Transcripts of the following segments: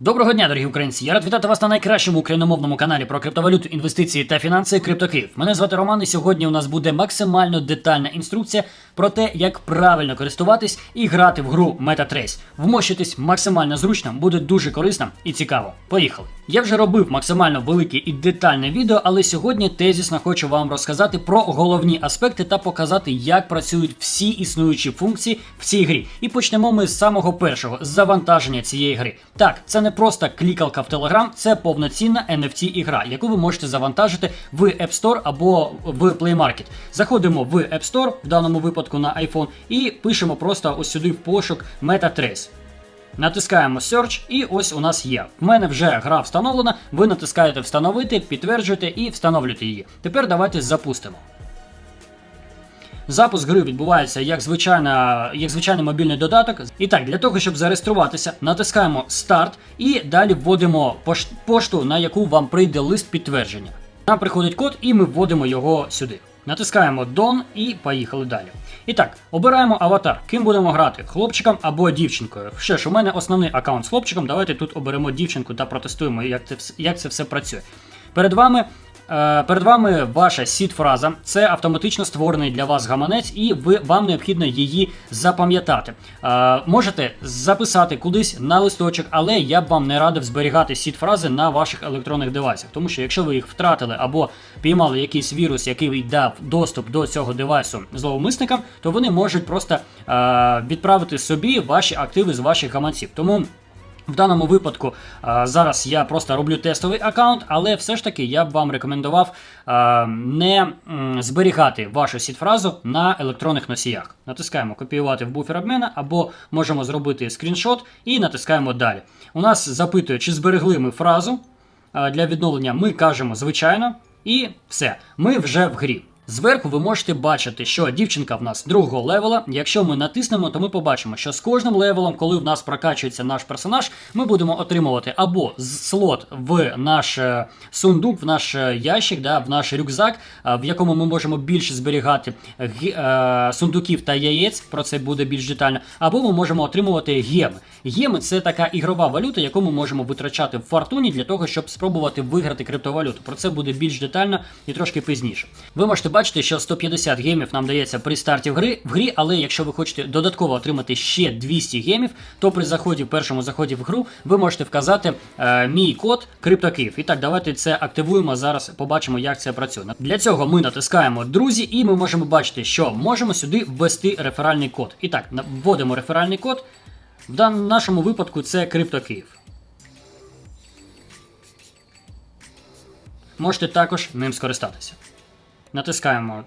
Доброго дня, дорогі українці! Я рад вітати вас на найкращому україномовному каналі про криптовалюту, інвестиції та фінанси CryptoKiv. Мене звати Роман, і сьогодні у нас буде максимально детальна інструкція про те, як правильно користуватись і грати в гру MetaTrace. Вмощитись максимально зручно, буде дуже корисно і цікаво. Поїхали! Я вже робив максимально велике і детальне відео, але сьогодні тезісно хочу вам розказати про головні аспекти та показати, як працюють всі існуючі функції в цій грі. І почнемо ми з самого першого з завантаження цієї гри. Так, це не просто клікалка в Telegram, це повноцінна NFT ігра, яку ви можете завантажити в App Store або в Play Market. Заходимо в App Store, в даному випадку на iPhone, і пишемо просто ось сюди в пошук MetaTrace. Натискаємо Search, і ось у нас є. В мене вже гра встановлена. Ви натискаєте встановити, підтверджуєте і встановлюєте її. Тепер давайте запустимо. Запуск гри відбувається як, звичайна, як звичайний мобільний додаток. І так, для того, щоб зареєструватися, натискаємо Старт і далі вводимо пошту, на яку вам прийде лист підтвердження. Нам приходить код, і ми вводимо його сюди. Натискаємо Done і поїхали далі. І так, обираємо аватар. Ким будемо грати? Хлопчиком або дівчинкою. Що ж, у мене основний аккаунт з хлопчиком. Давайте тут оберемо дівчинку та протестуємо, як це, як це все працює. Перед вами Перед вами ваша сід-фраза. Це автоматично створений для вас гаманець, і ви вам необхідно її запам'ятати. Е, Можете записати кудись на листочок, але я б вам не радив зберігати сід-фрази на ваших електронних девайсах, тому що якщо ви їх втратили або піймали якийсь вірус, який дав доступ до цього девайсу зловмисникам, то вони можуть просто е, відправити собі ваші активи з ваших гаманців. Тому. В даному випадку а, зараз я просто роблю тестовий аккаунт, але все ж таки я б вам рекомендував а, не зберігати вашу сід-фразу на електронних носіях. Натискаємо копіювати в буфер обмена, або можемо зробити скріншот і натискаємо далі. У нас запитує, чи зберегли ми фразу а, для відновлення. Ми кажемо звичайно, і все. Ми вже в грі. Зверху ви можете бачити, що дівчинка в нас другого левела. Якщо ми натиснемо, то ми побачимо, що з кожним левелом, коли в нас прокачується наш персонаж, ми будемо отримувати або слот в наш е, сундук, в наш е, ящик, да, в наш рюкзак, е, в якому ми можемо більше зберігати сундуків та яєць. Про це буде більш детально. Або ми можемо отримувати геми. Геми це така ігрова валюта, яку ми можемо витрачати в фортуні для того, щоб спробувати виграти криптовалюту. Про це буде більш детально і трошки пізніше. Ви можете бачити, що 150 гемів нам дається при старті в гри, в грі, але якщо ви хочете додатково отримати ще 200 гемів, то при заході, першому заході в гру, ви можете вказати е, мій код CryptoKiv. І так, давайте це активуємо. Зараз побачимо, як це працює. Для цього ми натискаємо друзі, і ми можемо бачити, що можемо сюди ввести реферальний код. І так, вводимо реферальний код. В нашому випадку це CryptoKiv. Можете також ним скористатися. Натискаємо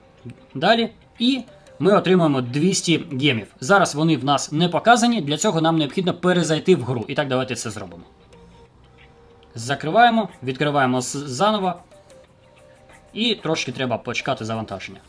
далі і ми отримуємо 200 гемів. Зараз вони в нас не показані, для цього нам необхідно перезайти в гру. І так, давайте це зробимо. Закриваємо, відкриваємо заново. І трошки треба почекати завантаження.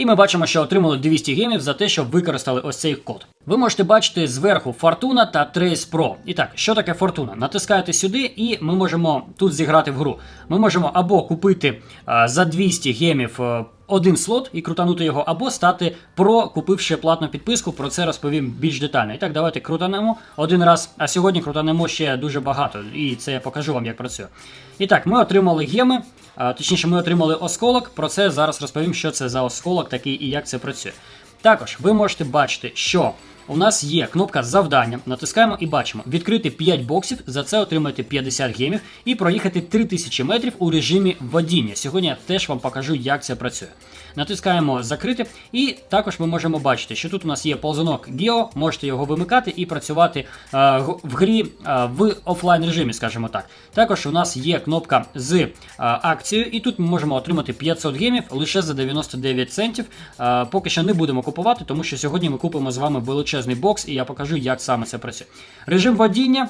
І ми бачимо, що отримали 200 гемів за те, що використали ось цей код. Ви можете бачити зверху Фортуна та Trace Pro. І так, що таке Фортуна? Натискаєте сюди, і ми можемо тут зіграти в гру. Ми можемо або купити а, за 200 гемів е, один слот і крутанути його, або стати про, купивши платну підписку. Про це розповім більш детально. І так, давайте крутанемо один раз. А сьогодні крутанемо ще дуже багато, і це я покажу вам, як працює. І так, ми отримали геми, точніше, ми отримали осколок. Про це зараз розповім, що це за осколок такий і як це працює. Також ви можете бачити, що у нас є кнопка завдання. Натискаємо і бачимо відкрити 5 боксів, за це отримати 50 гемів і проїхати 3000 метрів у режимі водіння. Сьогодні я теж вам покажу, як це працює. Натискаємо закрити, і також ми можемо бачити, що тут у нас є ползунок Гео, можете його вимикати і працювати е, в грі е, в офлайн режимі, скажімо так. Також у нас є кнопка з е, акцією, і тут ми можемо отримати 500 гемів лише за 99 центів. Е, поки що не будемо купувати, тому що сьогодні ми купимо з вами величезний бокс, і я покажу, як саме це працює. Режим водіння.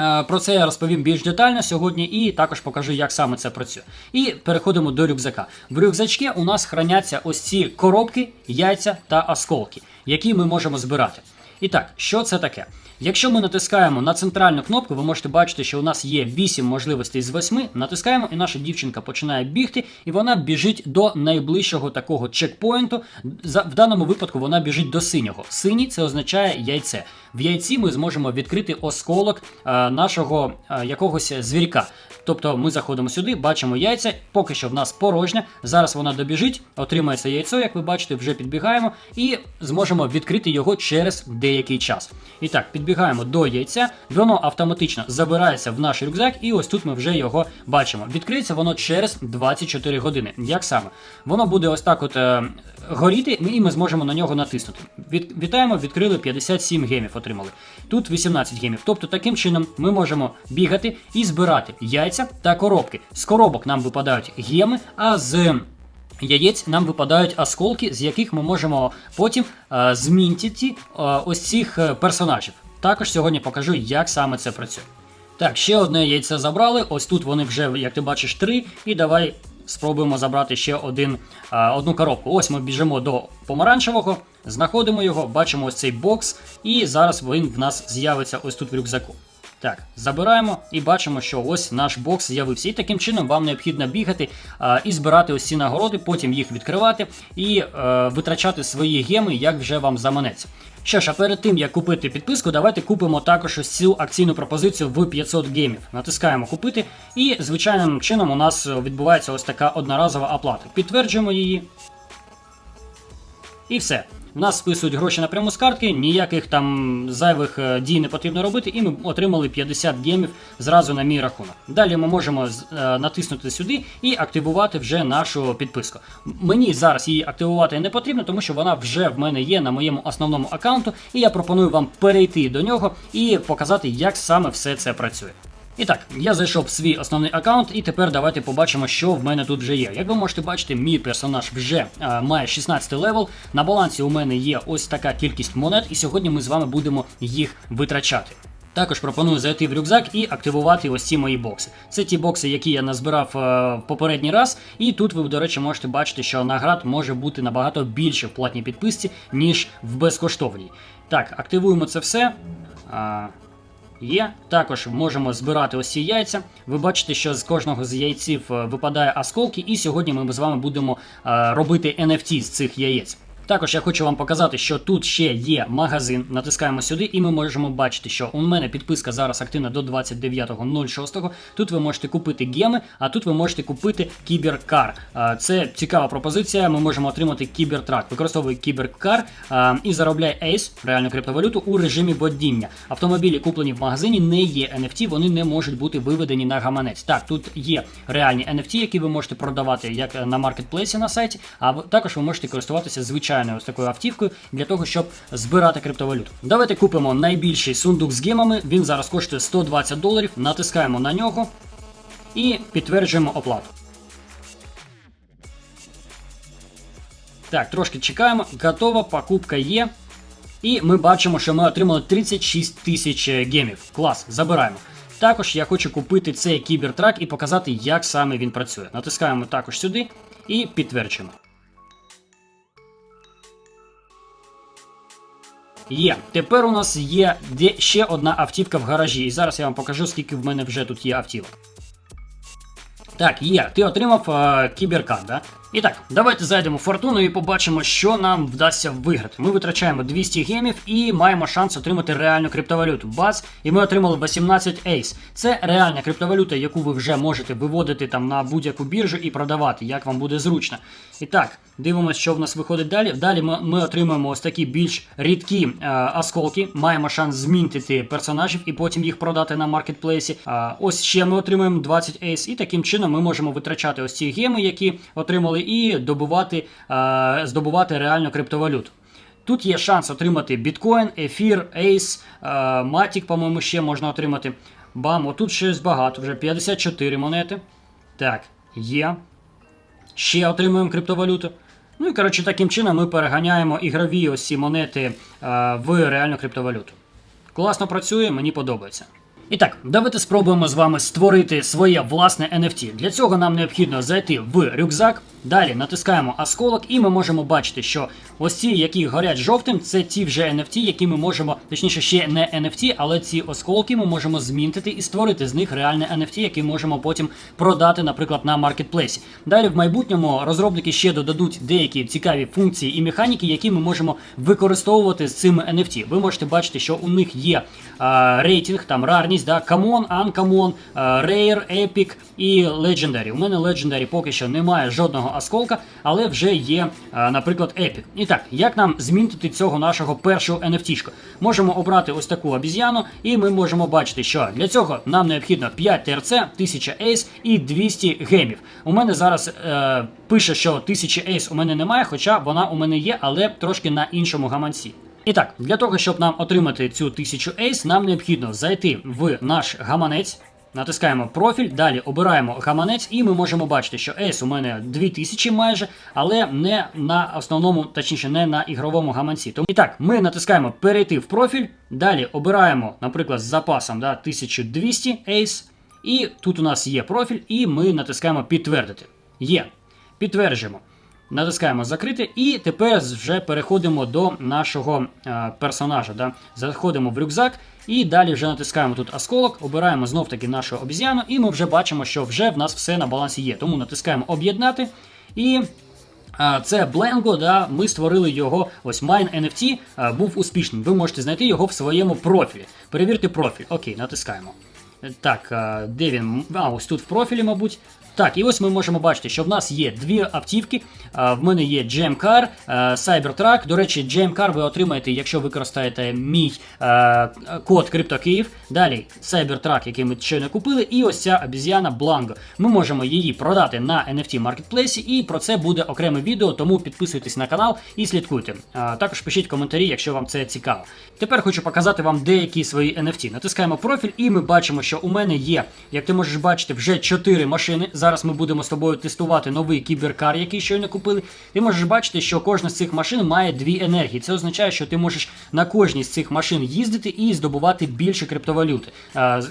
Е, Про це я розповім більш детально сьогодні і також покажу, як саме це працює. І переходимо до рюкзака. В рюкзачці у нас храняться ось ці коробки, яйця та осколки, які ми можемо збирати. І так, що це таке? Якщо ми натискаємо на центральну кнопку, ви можете бачити, що у нас є 8 можливостей з 8. Натискаємо, і наша дівчинка починає бігти, і вона біжить до найближчого такого чекпоінту. В даному випадку вона біжить до синього. Синій це означає яйце. В яйці ми зможемо відкрити осколок е, нашого е, якогось звірка. Тобто ми заходимо сюди, бачимо яйця, поки що в нас порожня. Зараз вона добіжить, отримає це яйцо, як ви бачите, вже підбігаємо, і зможемо відкрити його через деякий час. І так, підбігаємо до яйця, воно автоматично забирається в наш рюкзак, і ось тут ми вже його бачимо. Відкриється воно через 24 години. Як саме? Воно буде ось так от е, горіти, і ми зможемо на нього натиснути. Від, вітаємо, відкрили 57 гемів, отримали. Тут 18 гемів. Тобто таким чином ми можемо бігати і збирати яйця та коробки. З коробок нам випадають геми, а з яєць нам випадають осколки, з яких ми можемо потім е, е, ось цих е, персонажів. Також сьогодні покажу, як саме це працює. Так, ще одне яйце забрали. Ось тут вони вже, як ти бачиш, три. І давай спробуємо забрати ще один, одну коробку. Ось ми біжимо до помаранчевого, знаходимо його, бачимо ось цей бокс, і зараз він в нас з'явиться ось тут в рюкзаку. Так, забираємо і бачимо, що ось наш бокс з'явився. І таким чином вам необхідно бігати а, і збирати ці нагороди, потім їх відкривати і е, витрачати свої геми, як вже вам заманеться. Що ж, а перед тим як купити підписку, давайте купимо також ось цю акційну пропозицію в 500 гемів. Натискаємо купити, і звичайним чином у нас відбувається ось така одноразова оплата. Підтверджуємо її. І все. В нас списують гроші напряму з картки, ніяких там зайвих е, дій не потрібно робити, і ми отримали 50 гемів зразу на мій рахунок. Далі ми можемо е, натиснути сюди і активувати вже нашу підписку. Мені зараз її активувати не потрібно, тому що вона вже в мене є на моєму основному аккаунту, і я пропоную вам перейти до нього і показати, як саме все це працює. І так, я зайшов в свій основний аккаунт, і тепер давайте побачимо, що в мене тут вже є. Як ви можете бачити, мій персонаж вже е, має 16 левел. На балансі у мене є ось така кількість монет, і сьогодні ми з вами будемо їх витрачати. Також пропоную зайти в рюкзак і активувати ось ці мої бокси. Це ті бокси, які я назбирав е, в попередній раз. І тут ви, до речі, можете бачити, що наград може бути набагато більше в платній підписці, ніж в безкоштовній. Так, активуємо це все. А, Є. Також можемо збирати ось ці яйця. Ви бачите, що з кожного з яйців е, випадає осколки, і сьогодні ми з вами будемо е, робити NFT з цих яєць. Також я хочу вам показати, що тут ще є магазин. Натискаємо сюди, і ми можемо бачити, що у мене підписка зараз активна до 29.06. Тут ви можете купити геми, а тут ви можете купити кіберкар. Це цікава пропозиція. Ми можемо отримати кібертрак. Використовуй кіберкар і заробляй ейс, реальну криптовалюту, у режимі бодіння. Автомобілі, куплені в магазині, не є NFT, вони не можуть бути виведені на гаманець. Так, тут є реальні NFT, які ви можете продавати як на маркетплейсі на сайті, а також ви можете користуватися звичайною ось такою автівкою для того, щоб збирати криптовалюту. Давайте купимо найбільший сундук з гемами. Він зараз коштує 120 доларів. Натискаємо на нього і підтверджуємо оплату. Так, трошки чекаємо. Готова, покупка є. І ми бачимо, що ми отримали 36 тисяч е, гемів. Клас, забираємо. Також я хочу купити цей кібертрак і показати, як саме він працює. Натискаємо також сюди і підтверджуємо. Є. Тепер у нас є ще одна автівка в гаражі. І зараз я вам покажу, скільки в мене вже тут є автівок. Так, є. Ти отримав е, кіберкар, да? І так, давайте зайдемо в фортуну і побачимо, що нам вдасться виграти. Ми витрачаємо 200 гемів і маємо шанс отримати реальну криптовалюту. Бац, і ми отримали 18 ейс. Це реальна криптовалюта, яку ви вже можете виводити там на будь-яку біржу і продавати, як вам буде зручно. І так, дивимося, що в нас виходить далі. Далі ми, ми отримаємо ось такі більш рідкі е, осколки. Маємо шанс змінтити персонажів і потім їх продати на маркетплейсі. А, ось ще ми отримаємо 20 ейс, і таким чином ми можемо витрачати ось ці геми, які отримали, і добувати, е, здобувати реальну криптовалюту. Тут є шанс отримати біткоін, ефір, ейс, е, матік, по-моєму, ще можна отримати. Бам, отут щось багато, вже 54 монети. Так, є. Ще отримуємо криптовалюту. Ну і коротше, таким чином ми переганяємо ігрові ось ці монети е, в реальну криптовалюту. Класно працює, мені подобається. І так, давайте спробуємо з вами створити своє власне NFT. Для цього нам необхідно зайти в рюкзак. Далі натискаємо осколок, і ми можемо бачити, що ось ці, які горять жовтим, це ті вже NFT, які ми можемо, точніше, ще не NFT, але ці осколки ми можемо змінтити і створити з них реальне NFT, який можемо потім продати, наприклад, на маркетплейсі. Далі в майбутньому розробники ще додадуть деякі цікаві функції і механіки, які ми можемо використовувати з цими NFT. Ви можете бачити, що у них є а, рейтинг, там рарність, да, Common, Uncommon, Rare, Epic і Legendary. У мене Legendary поки що немає жодного осколка, але вже є, наприклад, Epic. І так, як нам змінити цього нашого першого NFT? Можемо обрати ось таку обіз'яну, і ми можемо бачити, що для цього нам необхідно 5 ТРЦ, 1000 Ace і 200 гемів. У мене зараз е, пише, що 1000 Ace у мене немає, хоча вона у мене є, але трошки на іншому гаманці. І так, для того, щоб нам отримати цю 1000 Ace, нам необхідно зайти в наш гаманець. Натискаємо профіль, далі обираємо гаманець, і ми можемо бачити, що Ace у мене 2000 майже, але не на основному, точніше, не на ігровому гаманці. Тому і так, ми натискаємо перейти в профіль, далі обираємо, наприклад, з запасом да, 1200 Ace, і тут у нас є профіль, і ми натискаємо підтвердити. Є. Підтверджуємо. Натискаємо закрити, і тепер вже переходимо до нашого е, персонажа. Да? Заходимо в рюкзак і далі вже натискаємо тут осколок, обираємо знов таки нашу обіз'яну, і ми вже бачимо, що вже в нас все на балансі є. Тому натискаємо об'єднати. І а, це Blango, да, ми створили його. Ось Mine NFT а, був успішним. Ви можете знайти його в своєму профілі. Перевірте профіль. Окей, натискаємо. Так, де він? А, ось тут в профілі, мабуть. Так, і ось ми можемо бачити, що в нас є дві автівки. В мене є Car, Cybertruck. До речі, Car ви отримаєте, якщо використаєте мій код CryptoKiїв. Далі Cybertruck, який ми щойно купили, і ось ця обіз'яна Blango. Ми можемо її продати на NFT маркетплейсі, і про це буде окреме відео, тому підписуйтесь на канал і слідкуйте. Також пишіть коментарі, якщо вам це цікаво. Тепер хочу показати вам деякі свої NFT. Натискаємо профіль, і ми бачимо, що у мене є, як ти можеш бачити, вже 4 машини. Зараз ми будемо з тобою тестувати новий кіберкар, який щойно купили. Ти можеш бачити, що кожна з цих машин має дві енергії. Це означає, що ти можеш на кожній з цих машин їздити і здобувати більше криптовалюти.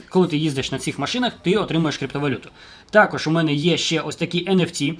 Коли ти їздиш на цих машинах, ти отримуєш криптовалюту. Також у мене є ще ось такі NFT.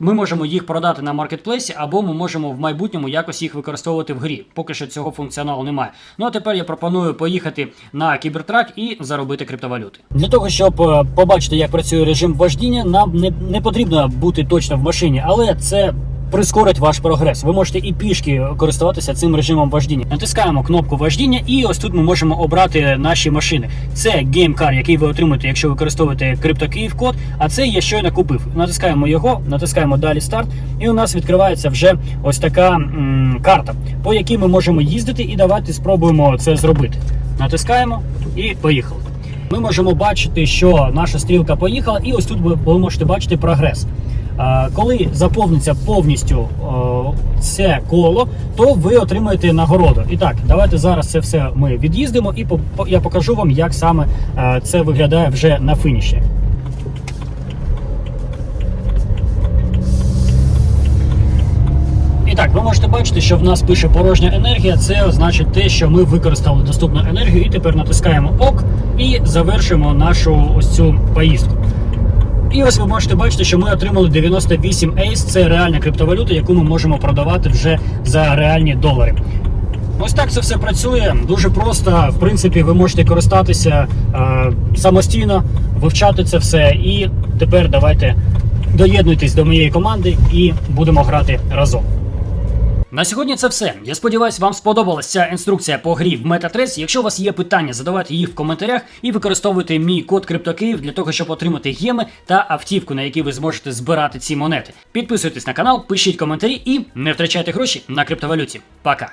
Ми можемо їх продати на маркетплейсі, або ми можемо в майбутньому якось їх використовувати в грі. Поки що цього функціоналу немає. Ну а тепер я пропоную поїхати на кібертрак і заробити криптовалюти. Для того, щоб е, побачити, як працює режим вождіння, нам не, не потрібно бути точно в машині, але це. Прискорить ваш прогрес. Ви можете і пішки користуватися цим режимом вождіння. Натискаємо кнопку вождіння, і ось тут ми можемо обрати наші машини. Це Game який ви отримуєте, якщо використовуєте CryptoKiїв код. А це я щойно купив. Натискаємо його, натискаємо далі старт, і у нас відкривається вже ось така м, карта, по якій ми можемо їздити, і давайте спробуємо це зробити. Натискаємо і поїхали. Ми можемо бачити, що наша стрілка поїхала, і ось тут ви можете бачити прогрес. Коли заповниться повністю це коло, то ви отримаєте нагороду. І так, давайте зараз це все ми від'їздимо, і я покажу вам, як саме е, це виглядає вже на фініші. І так, ви можете бачити, що в нас пише порожня енергія. Це значить те, що ми використали доступну енергію, і тепер натискаємо ОК і завершуємо нашу ось цю поїздку. І ось ви можете бачити, що ми отримали 98 Ace. Це реальна криптовалюта, яку ми можемо продавати вже за реальні долари. Ось так це все працює. Дуже просто. В принципі, ви можете користатися е, самостійно, вивчати це все. І тепер давайте доєднуйтесь до моєї команди і будемо грати разом. На сьогодні це все. Я сподіваюся, вам сподобалася ця інструкція по грі в MetaTrace. Якщо у вас є питання, задавайте їх в коментарях і використовуйте мій код КриптоКиїв для того, щоб отримати геми та автівку, на які ви зможете збирати ці монети. Підписуйтесь на канал, пишіть коментарі і не втрачайте гроші на криптовалюті. Пока!